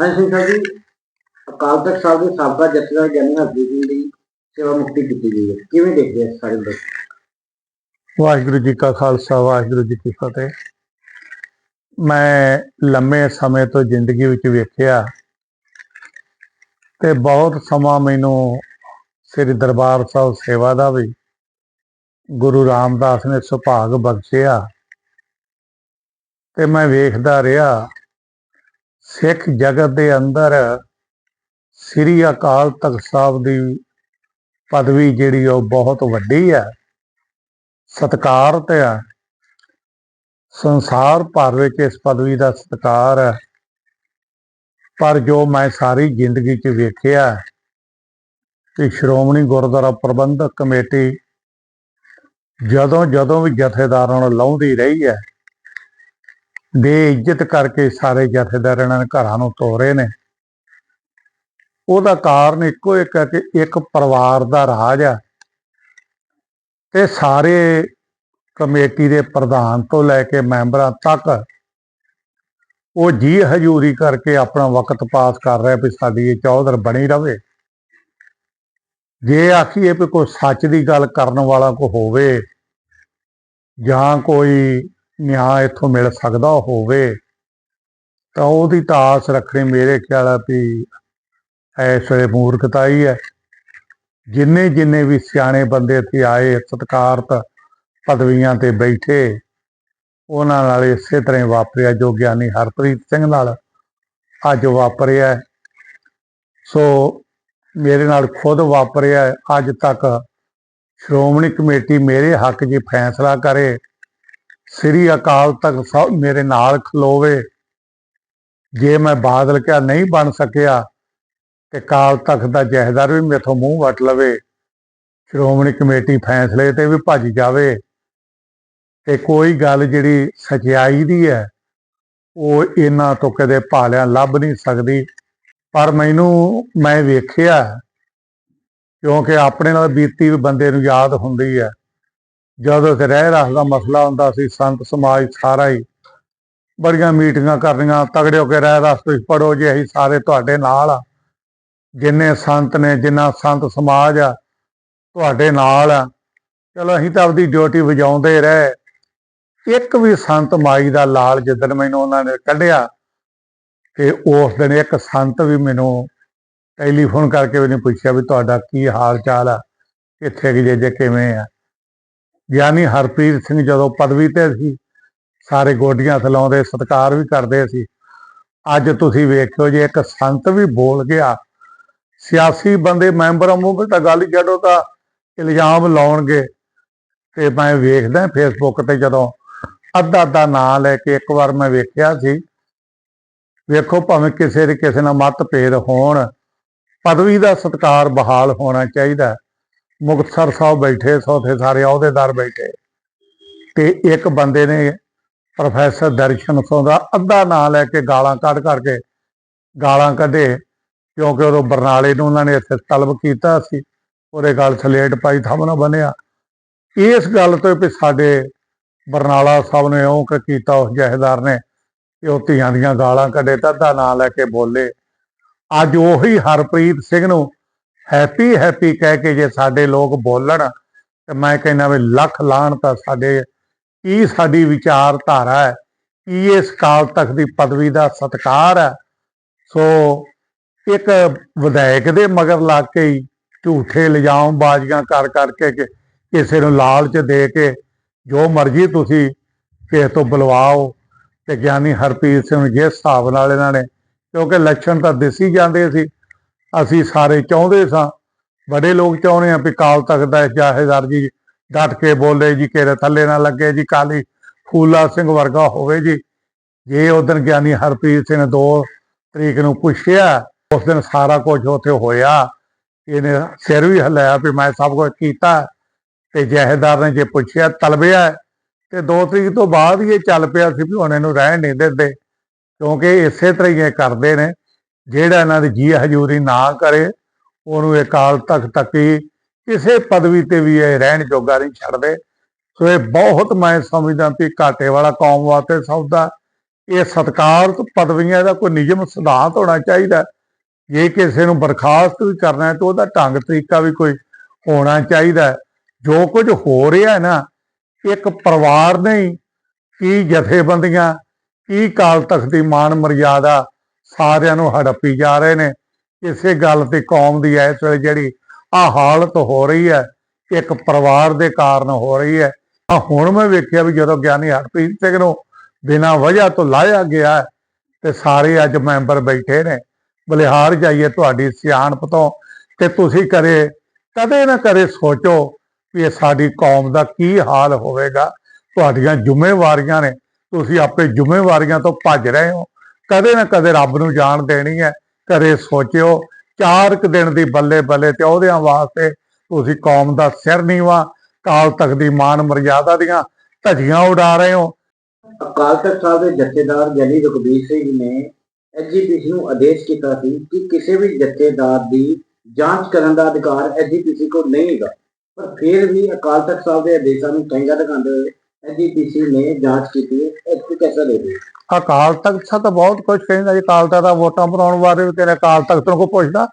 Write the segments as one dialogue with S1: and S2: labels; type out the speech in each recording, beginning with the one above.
S1: ਹਾਂ ਸਿੰਘ ਸਾਹਿਬ ਜੀ, ਅਕਾਲ ਤਖਤ ਸਾਹਿਬ ਦੇ ਸਾਬਕਾ ਜਥੇਦਾਰ ਗਿਆਨੀ ਹਰਦੀਪ ਸਿੰਘ ਦੀ ਸੇਵਾ ਮੁਕਤੀ ਕੀਤੀ ਗਈ ਹੈ। ਕਿਵੇਂ ਦੇਖਦੇ ਆ ਸਾਰੇ ਲੋਕ?
S2: ਵਾਹਿਗੁਰੂ ਜੀ ਕਾ ਖਾਲਸਾ, ਵਾਹਿਗੁਰੂ ਜੀ ਕੀ ਫਤਿਹ। ਮੈਂ ਲੰਮੇ ਸਮੇਂ ਤੋਂ ਜ਼ਿੰਦਗੀ ਵਿੱਚ ਵੇਖਿਆ ਤੇ ਬਹੁਤ ਸਮਾਂ ਮੈਨੂੰ ਸ੍ਰੀ ਦਰਬਾਰ ਸਾਹਿਬ ਸੇਵਾ ਦਾ ਵੀ ਗੁਰੂ ਰਾਮਦਾਸ ਨੇ ਸੁਭਾਗ ਬਖਸ਼ਿਆ ਤੇ ਮੈਂ ਵੇਖਦਾ ਰਿਹਾ ਸਿੱਖ ਜਗਤ ਦੇ ਅੰਦਰ ਸ੍ਰੀ ਅਕਾਲ ਤਖਤ ਸਾਹਿਬ ਦੀ ਪਦਵੀ ਜਿਹੜੀ ਉਹ ਬਹੁਤ ਵੱਡੀ ਹੈ ਸਤਿਕਾਰਤ ਹੈ ਸੰਸਾਰ ਭਰ ਵਿੱਚ ਇਸ ਪਦਵੀ ਦਾ ਸਤਿਕਾਰ ਹੈ ਪਰ ਜੋ ਮੈਂ ਸਾਰੀ ਜ਼ਿੰਦਗੀ 'ਚ ਵੇਖਿਆ ਕਿ ਸ਼੍ਰੋਮਣੀ ਗੁਰਦੁਆਰਾ ਪ੍ਰਬੰਧਕ ਕਮੇਟੀ ਜਦੋਂ ਜਦੋਂ ਵੀ ਜਥੇਦਾਰਾਂ ਨੂੰ ਲਾਉਂਦੀ ਰਹੀ ਹੈ ਬੇਇੱਜ਼ਤ ਕਰਕੇ ਸਾਰੇ ਜਥੇਦਾਰਾਂ ਨੇ ਘਰਾਂ ਨੂੰ ਤੋਰੇ ਨੇ। ਉਹਦਾ ਕਾਰਨ ਇੱਕੋ ਇੱਕ ਹੈ ਕਿ ਇੱਕ ਪਰਿਵਾਰ ਦਾ ਰਾਜ ਹੈ ਤੇ ਸਾਰੇ ਕਮੇਟੀ ਦੇ ਪ੍ਰਧਾਨ ਤੋਂ ਲੈ ਕੇ ਮੈਂਬਰਾਂ ਤੱਕ ਉਹ ਜੀ ਹਜੂਰੀ ਕਰਕੇ ਆਪਣਾ ਵਕਤ ਪਾਸ ਕਰ ਰਿਹਾ ਵੀ ਸਾਡੀ ਇਹ ਚੌਧਰ ਬਣੀ ਰਵੇ। ਜੇ ਆਖੀਏ ਵੀ ਕੋਈ ਸੱਚ ਦੀ ਗੱਲ ਕਰਨ ਵਾਲਾ ਕੋ ਹੋਵੇ ਜਾਂ ਕੋਈ ਨਿਆਂ ਇੱਥੋਂ ਮਿਲ ਸਕਦਾ ਹੋਵੇ, ਤਾਂ ਉਹਦੀ ਤਾਂ ਆਸ ਰੱਖਣੀ ਮੇਰੇ ਖਿਆਲ ਆ ਵੀ ਐਸ ਵੇਲੇ ਮੂਰਖਤਾ ਹੀ। ਹੈ ਜਿੰਨੇ ਜਿੰਨੇ ਵੀ ਸਿਆਣੇ ਬੰਦੇ ਇੱਥੇ ਆਏ, ਸਤਿਕਾਰਤ ਪਦਵੀਆਂ ਤੇ ਬੈਠੇ, ਉਹਨਾਂ ਨਾਲ ਇਸੇ ਤਰ੍ਹਾਂ ਵਾਪਰਿਆ ਜੋ ਗਿਆਨੀ ਹਰਪ੍ਰੀਤ ਸਿੰਘ ਨਾਲ, ਅੱਜ ਵਾਪਰਿਆ ਸੋ ਮੇਰੇ ਨਾਲ ਖੁਦ ਵਾਪਰਿਆ ਅੱਜ ਤੱਕ ਸ਼੍ਰੋਮਣੀ ਕਮੇਟੀ ਮੇਰੇ ਹੱਕ 'ਚ ਫੈਸਲਾ ਕਰੇ ਸ੍ਰੀ ਅਕਾਲ ਤਖਤ ਸਾਹਿਬ ਮੇਰੇ ਨਾਲ ਖਲੋਵੇ। ਜੇ ਮੈਂ ਬਾਦਲ ਕਿਆ ਨਹੀਂ ਬਣ ਸਕਿਆ, ਤੇ ਕਾਲ ਤਖਤ ਦਾ ਜਹੇਦਾਰ ਵੀ ਮੇਥੋਂ ਮੂੰਹ ਵਟ ਲਵੇ। ਸ਼੍ਰੋਮਣੀ ਕਮੇਟੀ ਫੈਸਲੇ ਤੇ ਵੀ ਭੱਜ ਜਾਵੇ। ਤੇ ਕੋਈ ਗੱਲ ਜਿਹੜੀ ਸਚਾਈ ਦੀ ਹੈ, ਉਹ ਇਹਨਾਂ ਤੋਂ ਕਦੇ ਭਾਲਿਆਂ ਲੱਭ ਨਹੀਂ ਸਕਦੀ। ਪਰ ਮੈਨੂੰ, ਮੈਂ ਵੇਖਿਆ, ਕਿਉਂਕਿ ਆਪਣੇ ਨਾਲ ਬੀਤੀ ਵੀ ਬੰਦੇ ਨੂੰ ਯਾਦ ਹੁੰਦੀ ਹੈ। ਜਦੋਂ ਤੇ ਰਹਿ ਰਸ ਦਾ ਮਸਲਾ ਹੁੰਦਾ ਸੀ, ਸੰਤ ਸਮਾਜ ਸਾਰਾ ਹੀ ਬੜੀਆਂ ਮੀਟਿੰਗਾਂ ਕਰਨੀਆਂ, ਤਗੜੇ ਹੋ ਕੇ ਰਹਿ ਰਸ ਤੁਸੀਂ ਪੜੋ ਜੇ, ਅਸੀਂ ਸਾਰੇ ਤੁਹਾਡੇ ਨਾਲ ਆ। ਜਿੰਨੇ ਸੰਤ ਨੇ, ਜਿੰਨਾ ਸੰਤ ਸਮਾਜ ਆ, ਤੁਹਾਡੇ ਨਾਲ ਆ। ਚਲੋ ਅਸੀਂ ਤਾਂ ਆਪਦੀ ਡਿਊਟੀ ਵਜਾਉਂਦੇ ਰਹੇ। ਇੱਕ ਵੀ ਸੰਤ ਮਾਈ ਦਾ ਲਾਲ ਜਿੱਦਣ ਮੈਨੂੰ ਉਹਨਾਂ ਨੇ ਕੱਢਿਆ ਤੇ ਉਸ ਦਿਨ ਇੱਕ ਸੰਤ ਵੀ ਮੈਨੂੰ ਟੈਲੀਫੋਨ ਕਰਕੇ ਵੀ ਪੁੱਛਿਆ ਵੀ ਤੁਹਾਡਾ ਕੀ ਹਾਲ ਚਾਲ ਆ, ਕਿੱਥੇ ਗਏ ਜੇ ਕਿਵੇਂ ਆ। ਗਿਆਨੀ ਹਰਪ੍ਰੀਤ ਸਿੰਘ ਜਦੋਂ ਪਦਵੀ ਤੇ ਸੀ, ਸਾਰੇ ਗੋਡੀਆਂ ਥਲਾਉਂਦੇ ਸਤਿਕਾਰ ਵੀ ਕਰਦੇ ਸੀ। ਅੱਜ ਤੁਸੀਂ ਵੇਖਿਓ ਜੇ ਇੱਕ ਸੰਤ ਵੀ ਬੋਲ ਗਿਆ, ਸਿਆਸੀ ਬੰਦੇ ਮੈਂਬਰਾਂ ਮੂੰਹ ਤਾਂ ਗੱਲ ਜਦੋਂ ਤਾਂ ਇਲਜ਼ਾਮ ਲਾਉਣਗੇ। ਤੇ ਮੈਂ ਵੇਖਦਾ ਫੇਸਬੁੱਕ ਤੇ ਜਦੋਂ ਅੱਧਾ ਅੱਧਾ ਨਾਂ ਲੈ ਕੇ ਇੱਕ ਵਾਰ ਮੈਂ ਵੇਖਿਆ ਸੀ, ਵੇਖੋ ਭਾਵੇਂ ਕਿਸੇ ਦੇ ਕਿਸੇ ਨਾਲ ਮਤਭੇਦ ਹੋਣ, ਪਦਵੀ ਦਾ ਸਤਕਾਰ ਬਹਾਲ ਹੋਣਾ ਚਾਹੀਦਾ। ਮੁਕਤਸਰ ਸਾਹਿਬ ਬੈਠੇ, ਸੋਥੇ ਸਾਰੇ ਅਹੁਦੇਦਾਰ ਬੈਠੇ। ਤੇ ਇੱਕ ਬੰਦੇ ਨੇ ਪ੍ਰੋਫੈਸਰ ਦਰਸ਼ਨ ਸਿੰਘ ਦਾ ਅੱਧਾ ਨਾਂ ਲੈ ਕੇ ਗਾਲਾਂ ਕੱਢ ਕਰਕੇ ਗਾਲਾਂ ਕੱਢੇ, ਕਿਉਂਕਿ ਉਦੋਂ ਬਰਨਾਲੇ ਨੂੰ ਉਹਨਾਂ ਨੇ ਇੱਥੇ ਤਲਬ ਕੀਤਾ ਸੀ। ਉਹਦੇ ਗੱਲ ਸਲੇਟ ਪਾਈ ਥੰਮ ਬਣਿਆ ਇਸ ਗੱਲ ਤੋਂ ਵੀ ਸਾਡੇ ਬਰਨਾਲਾ ਸਾਹਿਬ ਨੇ ਉਹ ਕੀਤਾ, ਉਸ ਜਹੇਦਾਰ ਨੇ ਕਿ ਉਹ ਧੀਆਂ ਦੀਆਂ ਗਾਲਾਂ ਕੱਢੇ ਤਾਂ ਦਾ ਨਾਂ ਲੈ ਕੇ ਬੋਲੇ। ਅੱਜ ਉਹੀ ਹਰਪ੍ਰੀਤ ਸਿੰਘ ਨੂੰ ਹੈਪੀ ਹੈਪੀ ਕਹਿ ਕੇ ਜੇ ਸਾਡੇ ਲੋਕ ਬੋਲਣ, ਤੇ ਮੈਂ ਕਹਿੰਦਾ ਵੀ ਲੱਖ ਲਾਹਣ ਤਾਂ ਸਾਡੇ, ਕੀ ਸਾਡੀ ਵਿਚਾਰਧਾਰਾ ਹੈ? ਕੀ ਇਸ ਕਾਲ ਤੱਕ ਦੀ ਪਦਵੀ ਦਾ ਸਤਕਾਰ ਹੈ? ਸੋ ਇੱਕ ਵਿਧਾਇਕ ਦੇ ਮਗਰ ਲੱਗ ਕੇ ਹੀ ਝੂਠੇ ਇਲਜ਼ਾਮ ਬਾਜ਼ੀਆਂ ਕਰ ਕਰਕੇ ਕਿਸੇ ਨੂੰ ਲਾਲਚ ਦੇ ਕੇ ਜੋ ਮਰਜ਼ੀ ਤੁਸੀਂ ਕਿਸੇ ਤੋਂ ਬੁਲਵਾਓ, ਤੇ ਗਿਆਨੀ ਹਰਪ੍ਰੀਤ ਸਿੰਘ ਜਿਸ ਹਿਸਾਬ ਨਾਲ ਇਹਨਾਂ ਨੇ, ਕਿਉਂਕਿ ਲੱਛਣ ਤਾਂ ਦਿਸੀ ਜਾਂਦੇ ਸੀ। ਅਸੀਂ ਸਾਰੇ ਚਾਹੁੰਦੇ ਸਾਂ ਬੜੇ ਲੋਕ ਚਾਹੁੰਦੇ ਆ ਵੀ ਕਾਲ ਤਖ਼ਤ ਦਾ ਜਾਹੇਦਾਰ ਜੀ ਡਟ ਕੇ ਬੋਲੇ ਜੀ, ਕਿਹੜੇ ਥੱਲੇ ਨਾ ਲੱਗੇ ਜੀ, ਕਾਲੀ ਫੂਲਾ ਸਿੰਘ ਵਰਗਾ ਹੋਵੇ ਜੀ। ਜੇ ਉਦੋਂ ਗਿਆਨੀ ਹਰਪ੍ਰੀਤ ਸਿੰਘ ਦੋ ਤਰੀਕ ਨੂੰ ਪੁੱਛਿਆ, ਉਸ ਦਿਨ ਸਾਰਾ ਕੁਝ ਉੱਥੇ ਹੋਇਆ। ਇਹਨੇ ਸਿਰ ਵੀ ਹਿਲਾਇਆ ਵੀ ਮੈਂ ਸਭ ਕੁਝ ਕੀਤਾ ਤੇ ਜਹੇਦਾਰ ਨੇ ਜੇ ਪੁੱਛਿਆ ਤਲਬਿਆ ਤੇ ਦੋ ਤਰੀਕ ਤੋਂ ਬਾਅਦ ਹੀ ਇਹ ਚੱਲ ਪਿਆ ਸੀ ਵੀ ਹੁਣ ਇਹਨੂੰ ਰਹਿਣ ਨਹੀਂ ਦਿੰਦੇ, ਕਿਉਂਕਿ ਇਸੇ ਤਰ੍ਹਾਂ ਹੀ ਇਹ ਕਰਦੇ ਨੇ। ਜਿਹੜਾ ਇਹਨਾਂ ਦੀ ਜੀ ਹਜ਼ੂਰੀ ਨਾ ਕਰੇ, ਉਹਨੂੰ ਅਕਾਲ ਤਖ਼ਤ ਤੱਕ ਹੀ ਕਿਸੇ ਪਦਵੀ ਤੇ ਵੀ ਇਹ ਰਹਿਣ ਜੋਗਾ ਨਹੀਂ ਛੱਡਦੇ। ਸੋ ਇਹ ਬਹੁਤ ਮੈਂ ਸਮਝਦਾ ਵੀ ਘਾਟੇ ਵਾਲਾ ਕੌਮ ਵਾਸਤੇ ਸੌਦਾ ਇਹ ਸਤਕਾਰ ਪਦਵੀਆਂ ਦਾ ਕੋਈ ਨਿਯਮ ਸਿਧਾਂਤ ਹੋਣਾ ਚਾਹੀਦਾ। ਜੇ ਕਿਸੇ ਨੂੰ ਬਰਖਾਸਤ ਵੀ ਕਰਨਾ ਹੈ ਤਾਂ ਉਹਦਾ ਢੰਗ ਤਰੀਕਾ ਵੀ ਕੋਈ ਹੋਣਾ ਚਾਹੀਦਾ ਜੋ ਕੁਝ ਹੋ ਰਿਹਾ ਹੈ ਨਾ, ਇੱਕ ਪਰਿਵਾਰ ਨਹੀਂ, ਕੀ ਜਥੇਬੰਦੀਆਂ, ਕੀ ਕਾਲ ਤਖਤ ਦੀ ਮਾਨ ਮਰਿਆਦਾ ਸਾਰਿਆਂ ਨੂੰ ਹੜੱਪੀ ਜਾ ਰਹੇ ਨੇ। ਇਸੇ ਗੱਲ ਤੇ ਕੌਮ ਦੀ ਇਸ ਵੇਲੇ ਜਿਹੜੀ ਆ ਹਾਲਤ ਹੋ ਰਹੀ ਹੈ, ਇੱਕ ਪਰਿਵਾਰ ਦੇ ਕਾਰਨ ਹੋ ਰਹੀ ਹੈ। ਆ ਹੁਣ ਮੈਂ ਵੇਖਿਆ ਵੀ ਜਦੋਂ ਗਿਆਨੀ ਹਰਪ੍ਰੀਤ ਸਿੰਘ ਨੂੰ ਬਿਨਾਂ ਵਜ੍ਹਾ ਤੋਂ ਲਾਇਆ ਗਿਆ ਤੇ ਸਾਰੇ ਅੱਜ ਮੈਂਬਰ ਬੈਠੇ ਨੇ। ਬਲਿਹਾਰ ਜਾਈਏ ਤੁਹਾਡੀ ਸਿਆਣਪ ਤੋਂ, ਤੇ ਤੁਸੀਂ ਕਰੇ ਕਦੇ ਨਾ ਕਦੇ ਸੋਚੋ ਵੀ ਇਹ ਸਾਡੀ ਕੌਮ ਦਾ ਕੀ ਹਾਲ ਹੋਵੇਗਾ। ਤੁਹਾਡੀਆਂ ਜ਼ਿੰਮੇਵਾਰੀਆਂ ਨੇ। ਤੁਸੀਂ ਆਪੇ ਜ਼ਿੰਮੇਵਾਰੀਆਂ ਤੋਂ ਭੱਜ ਰਹੇ ਹੋ। ਕਦੇ ਨਾ ਕਦੇ ਰੱਬ ਨੂੰ ਜਾਣ ਦੇਣੀ ਹੈ, ਕਦੇ ਸੋਚਿਓ, ਚਾਰ ਕੁ ਦਿਨ ਦੀ ਬੱਲੇ ਬੱਲੇ ਤੇ ਉਹਦਿਆਂ ਵਾਸਤੇ ਤੁਸੀਂ ਕੌਮ ਦਾ ਸਿਰ ਨੀਵਾ ਕਾਲ ਤੱਕ ਦੀ ਮਾਨ ਮਰਿਆਦਾ ਦੀਆਂ ਧੱਜੀਆਂ ਉਡਾ ਰਹੇ ਹੋ।
S1: ਅਕਾਲ ਤਖਤ ਸਾਹਿਬ ਦੇ ਜਥੇਦਾਰ ਗਿਆਨੀ ਰਘਬੀਰ ਸਿੰਘ ਨੇ ਐਜੀਪੀਸੀ ਨੂੰ ਆਦੇਸ਼ ਕੀਤਾ ਸੀ ਕਿ ਕਿਸੇ ਵੀ ਜਥੇਦਾਰ ਦੀ ਜਾਂਚ ਕਰਨ ਦਾ ਅਧਿਕਾਰ ਐਜੀਪੀਸੀ ਕੋਲ ਨਹੀਂ ਹੈਗਾ। ਪਰ ਫਿਰ ਵੀ ਅਕਾਲ ਤਖਤ ਸਾਹਿਬ ਦੇ ਆਦੇਸ਼ਾਂ ਨੂੰ ਚੰਗਾ ਦਿਖਾਉਂਦੇ ਹੋਏ ਐਜੀਪੀਸੀ ਨੇ ਜਾਂਚ ਕੀਤੀ ਹੈ, ਇਹ ਤੁਸੀਂ ਕਿਹਦਾ
S2: ਅਕਾਲ ਤਖਤ ਸਾਹਿਬ ਤਾਂ ਬਹੁਤ ਕੁਝ ਕਹਿੰਦਾ ਜੀ ਅਕਾਲ ਤਖਤ ਦਾ ਵੋਟਾਂ ਬਣਾਉਣ ਬਾਰੇ ਵੀ ਤੇਰੇ ਅਕਾਲ ਤਖਤ ਨੂੰ ਕੋਈ ਪੁੱਛਦਾ।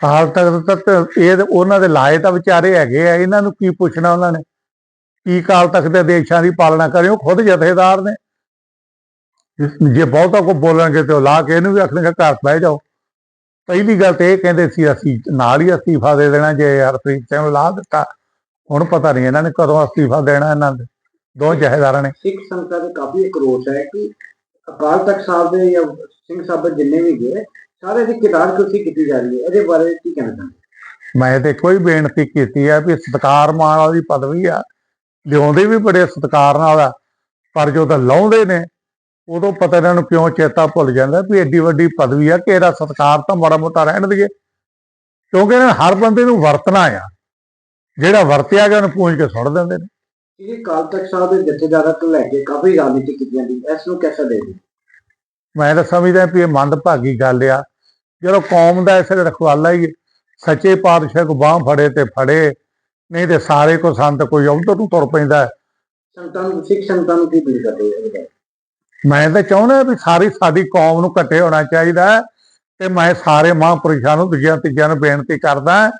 S2: ਅਕਾਲ ਤਖਤ ਤਾਂ ਇਹ ਉਹਨਾਂ ਦੇ ਲਾਏ ਤਾਂ ਵਿਚਾਰੇ ਹੈਗੇ ਆ, ਇਹਨਾਂ ਨੂੰ ਕੀ ਪੁੱਛਣਾ ਉਹਨਾਂ ਨੇ? ਕੀ ਅਕਾਲ ਤਖਤ ਦੇ ਆਦੇਸ਼ਾਂ ਦੀ ਪਾਲਣਾ ਕਰਿਓ ਖੁਦ ਜਥੇਦਾਰ ਨੇ। ਜੇ ਬਹੁਤਾ ਕੋ ਬੋਲਣਗੇ ਤੇ ਉਹ ਲਾ ਕੇ ਇਹਨੂੰ ਵੀ ਆਖਣਗੇ ਘਰ ਬਹਿ ਜਾਓ। ਪਹਿਲੀ ਗੱਲ ਤੇ ਇਹ ਕਹਿੰਦੇ ਸੀ, ਅਸੀਂ ਨਾਲ ਹੀ ਅਸਤੀਫਾ ਦੇ ਦੇਣਾ ਜੇ ਹਰਪ੍ਰੀਤ ਸਿੰਘ ਨੂੰ ਲਾ ਦਿੱਤਾ। ਹੁਣ ਪਤਾ ਨਹੀਂ ਇਹਨਾਂ ਨੇ ਕਦੋਂ ਅਸਤੀਫਾ ਦੇਣਾ ਇਹਨਾਂ ਦੇ ਦੋ ਜਥੇਦਾਰਾਂ ਨੇ।
S1: ਸਿੱਖ ਸੰਗਤਾਂ ਦੇ ਕਾਫੀ ਇੱਕ ਰੋਸ ਹੈ ਕਿ ਅਕਾਲ ਤਖਤ ਸਾਹਿਬ ਦੇ ਜਾਂ ਸਿੰਘ ਸਾਹਿਬ ਜਿੰਨੇ ਵੀ ਗਏ ਸਾਰੇ ਦੀ ਕਿਤਾਬ ਕੁਰਸੀ ਕੀਤੀ ਜਾ ਰਹੀ ਹੈ। ਇਹਦੇ ਬਾਰੇ ਕੀ ਕਹਿਣਾ ਚਾਹੁੰਦੇ
S2: ਮੈਂ ਤੇ ਕੋਈ ਬੇਨਤੀ ਕੀਤੀ ਹੈ ਵੀ ਸਤਕਾਰ ਮਾਣ ਵਾਲੀ ਪਦਵੀ ਆ ਲਿਆਉਂਦੇ ਵੀ ਬੜੇ ਸਤਕਾਰ ਨਾਲ ਆ ਪਰ ਜਦੋਂ ਲਾਉਂਦੇ ਨੇ ਉਦੋਂ ਪਤਾ ਇਹਨਾਂ ਨੂੰ ਕਿਉਂ ਚੇਤਾ ਭੁੱਲ ਜਾਂਦਾ ਵੀ ਐਡੀ ਵੱਡੀ ਪਦਵੀ ਆ ਕਿ ਇਹਦਾ ਸਤਕਾਰ ਤਾਂ ਮਾੜਾ ਮੋਟਾ ਰਹਿਣ ਦੇਈਏ। ਕਿਉਂਕਿ ਇਹਨਾਂ ਹਰ ਬੰਦੇ ਨੂੰ ਵਰਤਣਾ ਆ। ਜਿਹੜਾ ਵਰਤਿਆ ਗਿਆ ਉਹਨੂੰ ਪੂੰਝ ਕੇ ਸੁੱਟ ਦਿੰਦੇ ਨੇ
S1: ਇਹ ਅਕਾਲ ਤਖਤ ਸਾਹਿਬ ਦੇ ਜਥੇਦਾਰਾਂ ਤੋਂ ਲੈ ਕੇ ਕਾਫੀ ਰਾਜਨੀਤੀ ਕੀਤੀ ਜਾਂਦੀ ਇਸ ਨੂੰ ਕਿਵੇਂ ਦੇਖਦੇ?
S2: ਮੈਂ ਤਾਂ ਸਮਝਦਾ ਵੀ ਇਹ ਮੰਦਭਾਗੀ ਗੱਲ ਆ ਜਦੋਂ ਕੌਮ ਦਾ ਇਸ ਰਖਵਾਲਾ ਹੀ ਸੱਚੇ ਪਾਤਸ਼ਾਹ ਕੋ ਬਾਹ ਫੜੇ ਤੇ ਫੜੇ ਨਹੀਂ ਤੇ ਸਾਰੇ ਕੋ ਸੰਤ ਕੋਈ ਉਧਰ ਨੂੰ ਤੁਰ ਪੈਂਦਾ ਹੈ।
S1: ਸੰਗਤਾਂ ਨੂੰ ਸਿੱਖ ਸੰਗਤਾਂ ਨੂੰ ਕੀ ਅਪੀਲ ਕਰਦੇ?
S2: ਮੈਂ ਤਾਂ ਚਾਹੁੰਦਾ ਵੀ ਸਾਰੀ ਸਾਡੀ ਕੌਮ ਨੂੰ ਇਕੱਠੇ ਹੋਣਾ ਚਾਹੀਦਾ ਤੇ ਮੈਂ ਸਾਰੇ ਮਹਾਂਪੁਰਸ਼ਾਂ ਨੂੰ ਦੂਜਿਆਂ ਤੀਜਿਆਂ ਨੂੰ ਬੇਨਤੀ ਕਰਦਾ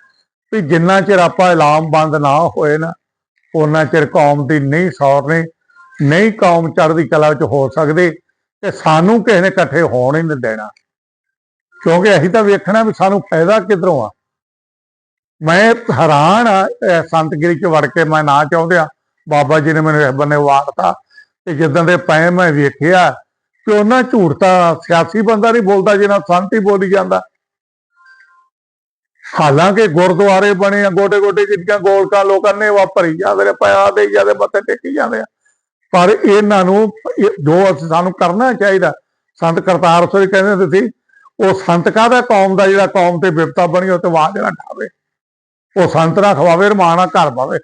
S2: ਵੀ ਜਿੰਨਾ ਚਿਰ ਆਪਾਂ ਇਲਾਮ ਬੰਦ ਨਾ ਹੋਏ ਨਾ ਉਹਨਾਂ ਚਿਰ ਕੌਮ ਦੀ ਨਹੀਂ ਸੌਰਨੀ ਨਹੀਂ ਕੌਮ ਚੜ੍ਹਦੀ ਕਲਾ ਵਿੱਚ ਹੋ ਸਕਦੀ ਤੇ ਸਾਨੂੰ ਕਿਸੇ ਨੇ ਇਕੱਠੇ ਹੋਣ ਹੀ ਨਹੀਂ ਦੇਣਾ। ਕਿਉਂਕਿ ਅਸੀਂ ਤਾਂ ਵੇਖਣਾ ਵੀ ਸਾਨੂੰ ਫਾਇਦਾ ਕਿਧਰੋਂ ਆ। ਮੈਂ ਹੈਰਾਨ ਆ ਸੰਤਗਿਰੀ ਚ ਵੜ ਕੇ ਮੈਂ ਨਾ ਚਾਹੁੰਦਿਆ, ਬਾਬਾ ਜੀ ਨੇ ਮੈਨੂੰ ਇਸ ਬੰਨੇ ਵਾਰਤਾ ਤੇ ਜਿੱਦਾਂ ਦੇ ਪਏ ਮੈਂ ਵੇਖਿਆ ਕਿ ਉਹਨਾਂ ਝੂਠ ਤਾਂ ਸਿਆਸੀ ਬੰਦਾ ਨਹੀਂ ਬੋਲਦਾ ਜਿਹਨਾਂ ਸੰਤ ਹੀ ਬੋਲੀ ਜਾਂਦਾ। ਹਾਲਾਂਕਿ ਗੁਰਦੁਆਰੇ ਬਣੇ ਆ ਗੋਡੇ ਗੋਡੇ ਜਿੱਦਾਂ ਗੋਲਕਾਂ ਲੋਕਾਂ ਨੇ ਵਾਪਰੀ ਜਾਂਦੇ ਨੇ ਪਿਆ ਦੇ ਜਾਂਦੇ ਮੱਥੇ ਟੇਕੀ ਜਾਂਦੇ ਆ। ਪਰ ਇਹਨਾਂ ਨੂੰ ਜੋ ਅਸੀਂ ਸਾਨੂੰ ਕਰਨਾ ਚਾਹੀਦਾ, ਸੰਤ ਕਰਤਾਰ ਸਿੰਘ ਕਹਿੰਦੇ ਹੁੰਦੇ ਸੀ, ਉਹ ਸੰਤ ਕਾਹਦਾ ਕੌਮ ਦਾ ਜਿਹੜਾ ਕੌਮ ਤੇ ਬਿਪਤਾ ਬਣੀ, ਉਹ ਤੇ ਵਾਹ ਜਿਹੜਾ ਠਾਵੇ। ਉਹ ਸੰਤ ਨਾ ਖਵਾਵੇ ਰਮਾਣਾ ਘਰ ਪਾਵੇ